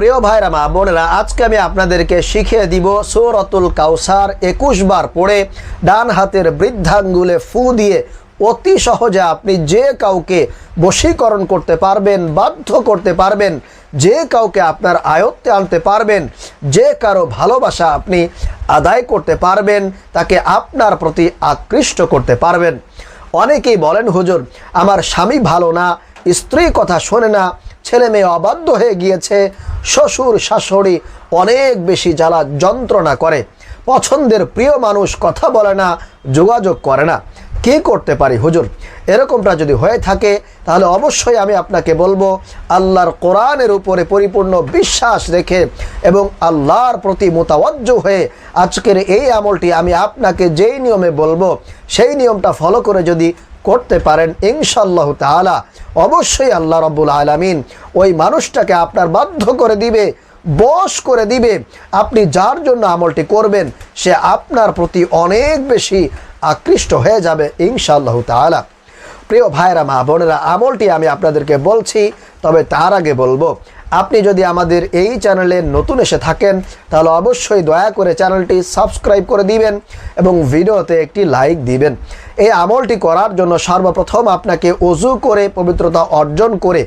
প্রিয় ভাইরা, মা বোনেরা, আজকে আমি আপনাদেরকে শিখিয়ে দিব সৌরতুল কাউসার একুশ বার পড়ে ডান হাতের বৃদ্ধাঙ্গুলে ফু দিয়ে অতি সহজে আপনি যে কাউকে বশীকরণ করতে পারবেন, বাধ্য করতে পারবেন, যে কাউকে আপনার আয়ত্তে আনতে পারবেন, যে কারও ভালোবাসা আপনি আদায় করতে পারবেন, তাকে আপনার প্রতি আকৃষ্ট করতে পারবেন। অনেকেই বলেন, হুজুর, আমার স্বামী ভালো না স্ত্রী কথা শোনে না ছেলে মেয়ে অবাধ্য হয়ে গিয়েছে শ্বশুর শাশুড়ি অনেক বেশি জ্বালা যন্ত্রণা করে। পছন্দের প্রিয় মানুষ কথা বলে না, যোগাযোগ করে না। কি করতে পারি হুজুর? এরকমটা যদি হয়ে থাকে, তাহলে অবশ্যই আমি আপনাকে বলব, আল্লাহর কোরআনের উপরে পরিপূর্ণ বিশ্বাস রেখে এবং আল্লাহর প্রতি মোতাবজ্জ হয়ে আজকের এই আমলটি আমি আপনাকে যেই নিয়মে বলব, সেই নিয়মটা ফলো করে যদি করতে পারেন ইনশাল্লাহ তালা অবশ্যই আল্লাহ রব্বুল আলমিন ওই মানুষটাকে আপনার বাধ্য করে দিবে বস করে দিবে। আপনি যার জন্য আমলটি করবেন, সে আপনার প্রতি অনেক বেশি আকৃষ্ট হয়ে যাবে ইনশাআল্লাহ তালা প্রিয় ভাইরা মা বোনেরা, আমলটি আমি আপনাদেরকে বলছি তবে তার আগে বলব, আপনি যদি আমাদের এই চ্যানেলে নতুন এসে থাকেন, তাহলে অবশ্যই দয়া করে চ্যানেলটি সাবস্ক্রাইব করে দিবেন এবং ভিডিওতে একটি লাইক দিবেন। এই আমলটি করার জন্য সর্বপ্রথম আপনাকে অজু করে পবিত্রতা অর্জন করে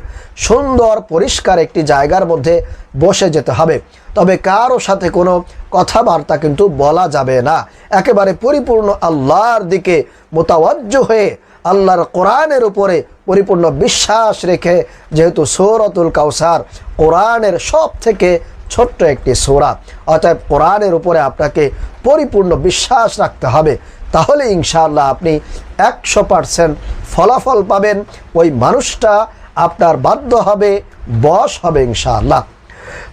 সুন্দর, পরিষ্কার একটি জায়গার মধ্যে বসে যেতে হবে। তবে কারও সাথে কোনো কথাবার্তা কিন্তু বলা যাবে না। একেবারে পরিপূর্ণ আল্লাহর দিকে মোতাবজ্জ হয়ে আল্লাহর কোরআনের উপরে পরিপূর্ণ বিশ্বাস রেখে যেহেতু সৌরতুল কাউসার কোরআনের সব থেকে ছোট্ট একটি সোরা, অতএব কোরআনের উপরে আপনাকে পরিপূর্ণ বিশ্বাস রাখতে হবে, তাহলে ইনশাআল্লাহ আপনি একশো পারসেন্ট ফলাফল পাবেন, ওই মানুষটা আপনার বাধ্য হবে বশ হবে ইনশাআল্লাহ।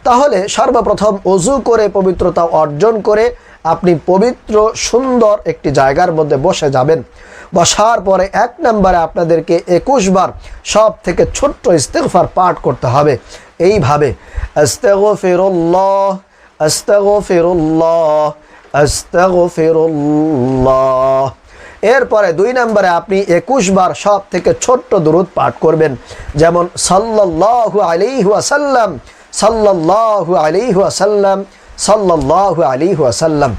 তাহলে সর্বপ্রথম অজু করে পবিত্রতা অর্জন করে আপনি পবিত্র সুন্দর একটি জায়গার মধ্যে বসে যাবেন। বসার পরে এক নম্বরে আপনাদেরকে একুশ বার সব থেকে ছোট্ট ইস্তেগফার পাঠ করতে হবে। এইভাবে, আস্তাগফিরুল্লাহ আস্তাগফিরুল্লাহ আস্তাগফিরুল্লাহ। এরপরে দুই নম্বরে আপনি একুশ বার সব থেকে ছোট্ট দূরত পাঠ করবেন। যেমন সাল্লাল্লাহু আলাইহি ওয়াসাল্লাম, সাল্লাল্লাহু আলাইহি ওয়াসাল্লাম।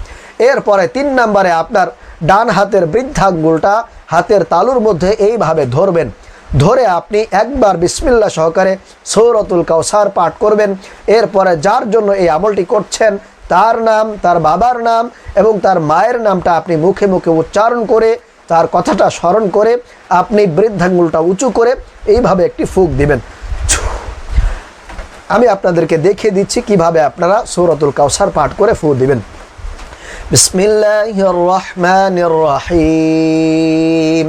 এরপরে তিন নম্বরে আপনার ডান হাতের বৃদ্ধাঙ্গুলটা হাতের তালুর মধ্যে এইভাবে ধরবেন। ধরে আপনি একবার বিসমিল্লা সহকারে সৌরতুল কাউসার পাঠ করবেন। এরপরে যার জন্য এই আমলটি করছেন, তার নাম, তার বাবার নাম এবং তার মায়ের নামটা আপনি মুখে মুখে উচ্চারণ করে, তার কথাটা স্মরণ করে, আপনি বৃদ্ধাঙ্গুলটা উঁচু করে এইভাবে একটি ফুক দিবেন। আমি আপনাদেরকে দেখিয়ে দিচ্ছি কীভাবে আপনারা সৌরতুল কাউসার পাঠ করে ফু দিবেন। বিসমিল্লাহির রহমানির রহিম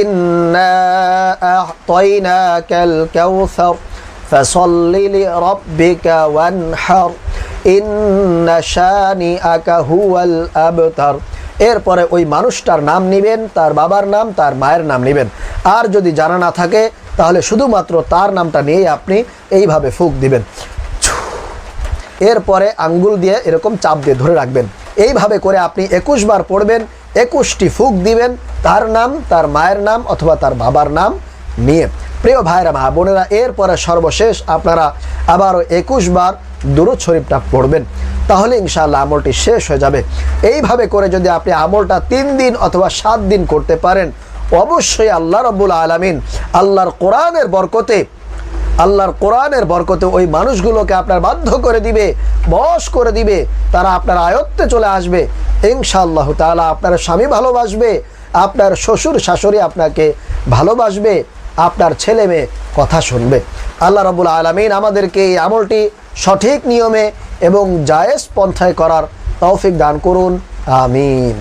ইন্না আ'তাইনাকাল কাউসার ফসল্লি লিরাব্বিকা ওয়ানহার। ইন্না শানিআকা হুয়াল আবতার। এরপরে ওই মানুষটার নাম নেবেন, তার বাবার নাম, তার মায়ের নাম নেবেন। আর যদি জানা না থাকে, তাহলে শুধুমাত্র তার নামটা নিয়েই আপনি এইভাবে ফুক দিবেন। এরপরে আঙ্গুল দিয়ে এরকম চাপ দিয়ে ধরে রাখবেন। এইভাবে করে আপনি একুশ বার পড়বেন, একুশটি ফুক দিবেন, তার নাম, তার মায়ের নাম অথবা তার বাবার নাম নিয়ে। প্রিয় ভাইরা মা বোনেরা, এরপরে সর্বশেষ আপনারা আবারও একুশ বার দুরুদ শরীফটা পড়বেন। তাহলে ইনশাআল্লাহ আমলটি শেষ হয়ে যাবে। এইভাবে করে যদি আপনি আমলটা তিন দিন অথবা সাত দিন করতে পারেন, অবশ্যই আল্লাহ রব্বুল আলমিন আল্লাহর কোরআনের বরকতে আল্লাহর কোরআনের বরকতে ওই মানুষগুলোকে আপনার বাধ্য করে দিবে, বশ করে দিবে, তারা আপনার আয়ত্তে চলে আসবে। ইনশাআল্লাহ তাআলা আপনার স্বামী ভালোবাসবে, আপনার শ্বশুর শাশুড়ি আপনাকে ভালোবাসবে, আপনার ছেলে মেয়ে কথা শুনবে। আল্লাহ রবুল আলমিন আমাদেরকে এই আমলটি সঠিক নিয়মে এবং জায়েজ পন্থায় করার তৌফিক দান করুন। আমিন।